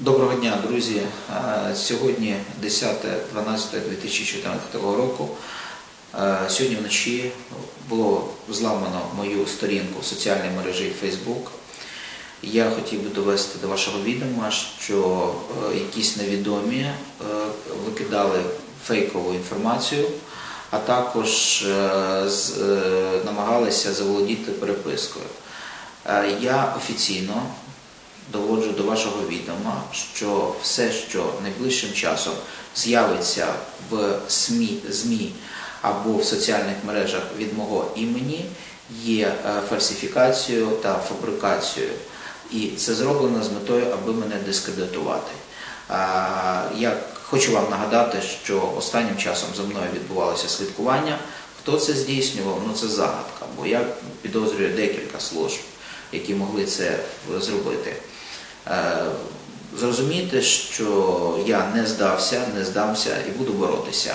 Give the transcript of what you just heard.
Доброго дня, друзі. Е, Сьогодні 10.12.2014 року. Е, Сьогодні вночі було зламано мою сторінку в соціальній мережі Facebook. Я хотів би довести до вашого відома, що е, якісь невідомі викидали фейкову інформацію, а також намагалися заволодіти перепискою. Я офіційно доводжу до вашого відома, що все, що найближчим часом з'явиться в СМІ, ЗМІ або в соціальних мережах від мого імені, є е, фальсифікацією та фабрикацією. І це зроблено з метою, аби мене дискредитувати. Я хочу вам нагадати, що останнім часом за мною відбувалося слідкування. Хто це здійснював? Ну це загадка, бо я підозрюю декілька служб, які могли це зробити. Е, Зрозумійте, що я не здався, не здамся і буду боротися.